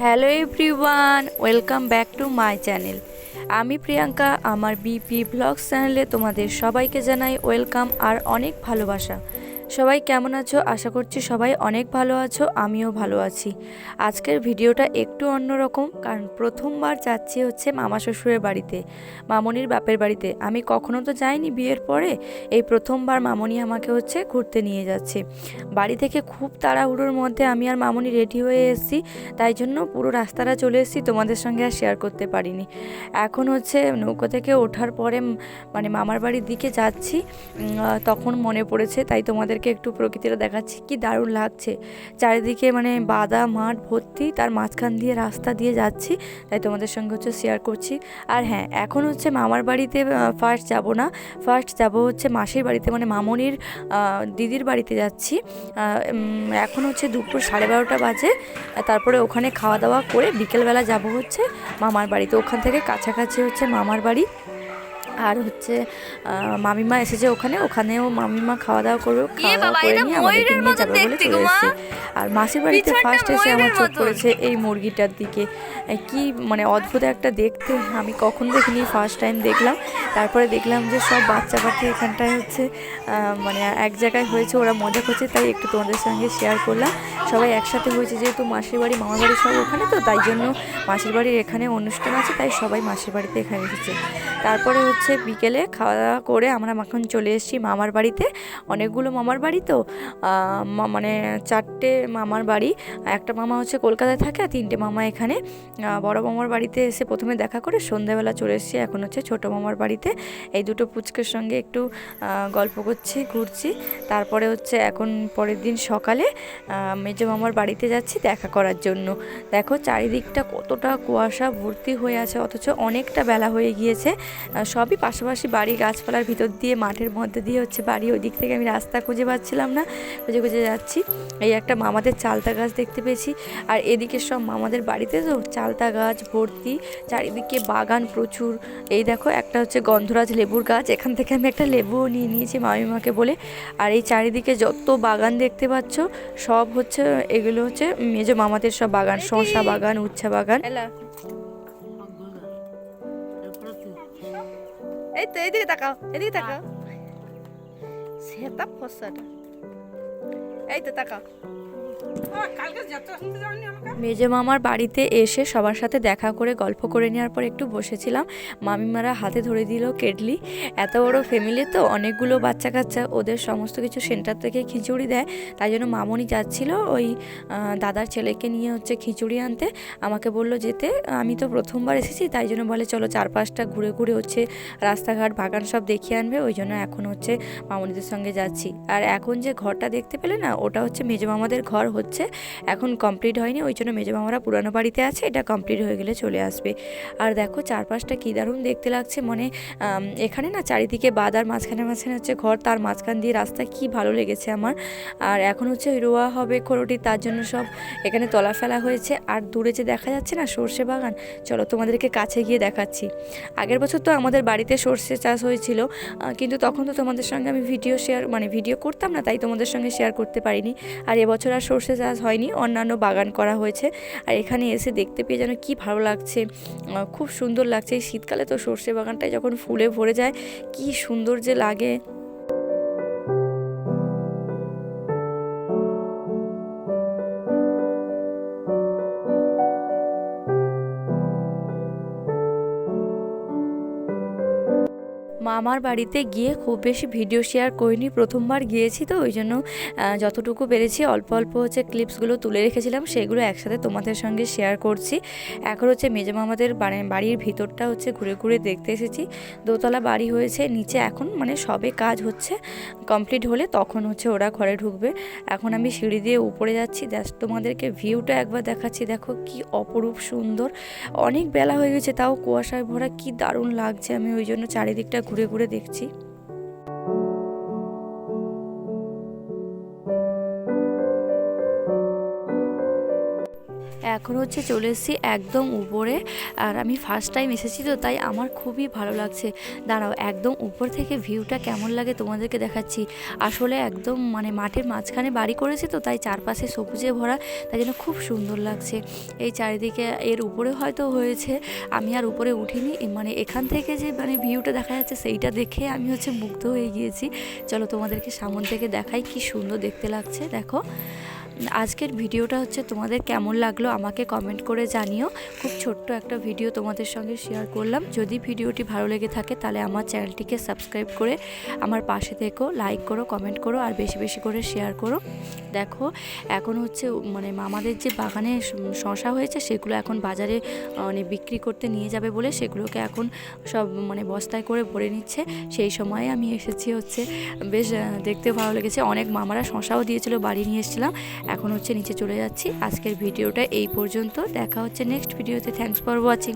Hello everyone welcome back to my channel আমি প্রিয়াঙ্কা, আমার BP blogs চ্যানেলে তোমাদের সবাইকে জানাই ওয়েলকাম আর অনেক ভালোবাসা। সবাই কেমন আছো? আশা করছি সবাই অনেক ভালো আছো, আমিও ভালো আছি। আজকের ভিডিওটা একটু অন্যরকম কারণ প্রথমবার যাচ্ছি হচ্ছে মামা শ্বশুরের বাড়িতে, মামনির বাপের বাড়িতে। আমি কখনো তো যাইনি বিয়ের পরে, এই প্রথমবার মামনি আমাকে হচ্ছে ঘুরতে নিয়ে যাচ্ছে। বাড়ি থেকে খুব তাড়াহুড়োর মধ্যে আমি আর মামনি রেডি হয়ে এসেছি, তাই জন্য পুরো রাস্তাটা চলে এসেছি, তোমাদের সঙ্গে আর শেয়ার করতে পারিনি। এখন হচ্ছে নৌকো থেকে ওঠার পরে মানে মামার বাড়ির দিকে যাচ্ছি তখন মনে পড়েছে, তাই তোমাদেরকে একটু প্রকৃতিটা দেখাচ্ছি কি দারুণ লাগছে। চারিদিকে মানে বাদা মাঠ ভর্তি তার মাঝখান দিয়ে রাস্তা দিয়ে যাচ্ছি তাই তোমাদের সঙ্গে হচ্ছে শেয়ার করছি। আর হ্যাঁ এখন হচ্ছে মামার বাড়িতে ফার্স্ট যাব না ফার্স্ট যাব হচ্ছে মাসির বাড়িতে মানে মামনির দিদির বাড়িতে যাচ্ছি। এখন হচ্ছে দুপুর সাড়ে বারোটা বাজে তারপরে ওখানে খাওয়া দাওয়া করে বিকেলবেলা যাব হচ্ছে মামার বাড়িতে। ওখান থেকে কাছাকাছি হচ্ছে মামার বাড়ি। আর হচ্ছে মামিমা এসেছে ওখানে ওখানেও মামিমা খাওয়া দাওয়া করবে খাওয়া দাওয়া করে নিয়ে আমাদেরকে নিয়ে যাবে বলে চলে এসেছে। আর মাসির বাড়িতে ফার্স্ট এসে আমার চোখ। পড়েছে এই মুরগিটার দিকে। কি মানে অদ্ভুত একটা দেখতে আমি কখন দেখিনি ফার্স্ট টাইম দেখলাম। তারপরে দেখলাম যে সব বাচ্চা পাখি এখানটায় হচ্ছে মানে এক জায়গায় হয়েছে ওরা মজা করছে তাই একটু তোমাদের সঙ্গে শেয়ার করলাম। সবাই একসাথে হয়েছে যেহেতু মাসির বাড়ি মামার বাড়ি সব ওখানে তো তাই জন্য মাসির বাড়ির এখানে অনুষ্ঠান আছে তাই সবাই মাসির বাড়িতে এখানে এসেছে। তারপরে হচ্ছে বিকেলে খাওয়া দাওয়া করে আমরা এখন চলে এসেছি মামার বাড়িতে। অনেকগুলো মামার বাড়ি তো। মানে চারটে মামার বাড়ি। একটা মামা হচ্ছে কলকাতায় থাকে আর তিনটে মামা এখানে। বড় মামার বাড়িতে এসে প্রথমে দেখা করে সন্ধ্যাবেলা চলে এসেছি। এখন হচ্ছে ছোট মামার বাড়িতে। এই দুটো পুচকের সঙ্গে একটু গল্প করছি, ঘুরছি। তারপরে হচ্ছে এখন পরের দিন সকালে মেজো মামার বাড়িতে যাচ্ছি দেখা করার জন্য। দেখো চারিদিকটা কতটা কুয়াশা, ভর্তি হয়ে আছে, অথচ অনেকটা বেলা হয়ে গিয়েছে। সবই পাশাপাশি বাড়ি, গাছপালার ভিতর দিয়ে, মাঠের মধ্যে দিয়ে হচ্ছে বাড়ি, ওই দিক থেকে আমি রাস্তা খুঁজে পাচ্ছিলাম না, খুঁজে খুঁজে যাচ্ছি। এই একটা মামাদের চালতা গাছ দেখতে পেয়েছি। আর এদিকে সব মামাদের বাড়িতে তো চালতা গাছ, ভর্তি, চারিদিকে বাগান প্রচুর। এই দেখো, একটা হচ্ছে গন্ধরাজ লেবুর গাছ, এখান থেকে আমি একটা লেবুও নিয়ে নিয়েছি মামিমাকে বলে। আর এই চারিদিকে যত বাগান দেখতে পাচ্ছ, সব হচ্ছে, এগুলো হচ্ছে মেজো মামাদের সব বাগান, শসা বাগান, উচ্ছা বাগান। এই তো এদিকে তাকাও এদিকে তাকাও। সেটা ফসাটা এই তো তাকাও। মেজো মামার বাড়িতে এসে সবার সাথে দেখা করে, গল্প করে নেওয়ার পর একটু বসেছিলাম। মামিমারা হাতে ধরে দিল কেটলি। এত বড় ফ্যামিলি তো, অনেকগুলো বাচ্চা কাচ্চা ওদের সমস্ত কিছু সেন্টার থেকে খিচুড়ি দেয়। তাই জন্য মামনি যাচ্ছিল ওই দাদার ছেলেকে নিয়ে হচ্ছে খিচুড়ি আনতে। আমাকে বলল যেতে, আমি তো প্রথমবার এসেছি, তাই জন্য বলে চলো চার পাঁচটা ঘুরে ঘুরে হচ্ছে রাস্তাঘাট, বাগান সব দেখিয়ে আনবে। ওই জন্য এখন হচ্ছে মামনিদের সঙ্গে যাচ্ছি। আর এখন যে ঘরটা দেখতে পেলে না, ওটা হচ্ছে মেজো মামাদের ঘর হচ্ছে। এখন কমপ্লিট হয়নি, ওই জন্য মেজো মামারা পুরানো বাড়িতে আছে, এটা কমপ্লিট হয়ে গেলে চলে আসবে। আর দেখো চারপাশটা কী দারুণ দেখতে লাগছে মানে এখানে না চারিদিকে বাদার মাঝখানে মাঝখানে হচ্ছে ঘর, তার মাঝখান দিয়ে রাস্তা, কি ভালো লেগেছে আমার। আর এখন হচ্ছে রোয়া হবে খোরটি, তার জন্য সব এখানে তলা ফেলা হয়েছে। আর দূরে যে দেখা যাচ্ছে না সর্ষে বাগান, চলো তোমাদেরকে কাছে গিয়ে দেখাচ্ছি। আগের বছর তো আমাদের বাড়িতে সর্ষে চাষ হয়েছিল কিন্তু তখন তো তোমাদের সঙ্গে আমি ভিডিও শেয়ার মানে ভিডিও করতাম না, তাই তোমাদের সঙ্গে শেয়ার করতে পারিনি। আর এবছর আর সর্ষে চাষ হয়নি, অন্যান্য বাগান করা হয়েছে। আর এখানে এসে দেখতে পেয়ে যেন কী ভালো লাগছে। খুব সুন্দর লাগছে। এই শীতকালে তো সর্ষে বাগানটায় যখন ফুলে ভরে যায়, কি সুন্দর যে লাগে। মামার বাড়িতে গিয়ে খুব বেশি ভিডিও শেয়ার করিনি, প্রথমবার গিয়েছি তো, ওই জন্য যতটুকু পেরেছি অল্প অল্প হচ্ছে ক্লিপসগুলো তুলে রেখেছিলাম, সেগুলো একসাথে তোমাদের সঙ্গে শেয়ার করছি। এখন হচ্ছে মেজো মামাদের বাড়ির ভিতরটা হচ্ছে ঘুরে ঘুরে দেখতে এসেছি। দোতলা বাড়ি হয়েছে, নিচে এখন মানে সবে কাজ হচ্ছে, কমপ্লিট হলে তখন হচ্ছে ওরা ঘরে ঢুকবে। এখন আমি সিঁড়ি দিয়ে উপরে যাচ্ছি, জাস্ট তোমাদেরকে ভিউটা একবার দেখাচ্ছি, দেখো কি অপরূপ সুন্দর। অনেক বেলা হয়ে গেছে, তাও কুয়াশায় ভরা, কি দারুণ লাগছে, আমি ওই জন্য চারিদিকটা ঘুরে ঘুরে দেখছি। এখন হচ্ছে চলে এসেছি একদম উপরে, আর আমি ফার্স্ট টাইম এসেছি তো, তাই আমার খুবই ভালো লাগছে। দাঁড়াও, একদম উপর থেকে ভিউটা কেমন লাগে তোমাদেরকে দেখাচ্ছি। আসলে একদম মানে মাঠের মাঝখানে বাড়ি করেছে তো, তাই চারপাশে সবুজে ভরা, তাই জন্য খুব সুন্দর লাগছে। এই চারিদিকে এর উপরে হয়তো হয়েছে, আমি আর উপরে উঠিনি মানে এখান থেকে যে মানে ভিউটা দেখা যাচ্ছে সেইটা দেখে আমি হচ্ছে মুগ্ধ হয়ে গিয়েছি। চলো তোমাদেরকে সামন থেকে দেখাই কি সুন্দর দেখতে লাগছে, দেখো। আজকের ভিডিওটা হচ্ছে তোমাদের কেমন লাগল আমাকে কমেন্ট করে জানিও। খুব ছোট্ট একটা ভিডিও তোমাদের সঙ্গে শেয়ার করলাম। যদি ভিডিওটি ভালো লেগে থাকে তাহলে আমার চ্যানেলটিকে সাবস্ক্রাইব করে আমার পাশে থেকো লাইক করো কমেন্ট করো আর বেশি বেশি করে শেয়ার করো। দেখো, এখন হচ্ছে মানে মামাদের যে বাগানে শশা হয়েছে সেগুলো এখন বাজারে মানে বিক্রি করতে নিয়ে যাবে বলে সেগুলোকে এখন সব মানে বস্তায় করে ভরে নিচ্ছে। সেই সময়ে আমি এসেছি হচ্ছে, বেশ দেখতে ভালো লেগেছে। অনেক মামারা শশাও দিয়েছিল, বাড়ি নিয়ে এসেছিলাম। এখন হচ্ছে নিচে চলে যাচ্ছি। আজকের ভিডিওটা এই পর্যন্ত। দেখা হচ্ছে নেক্সট ভিডিওতে থ্যাংকস ফর ওয়াচিং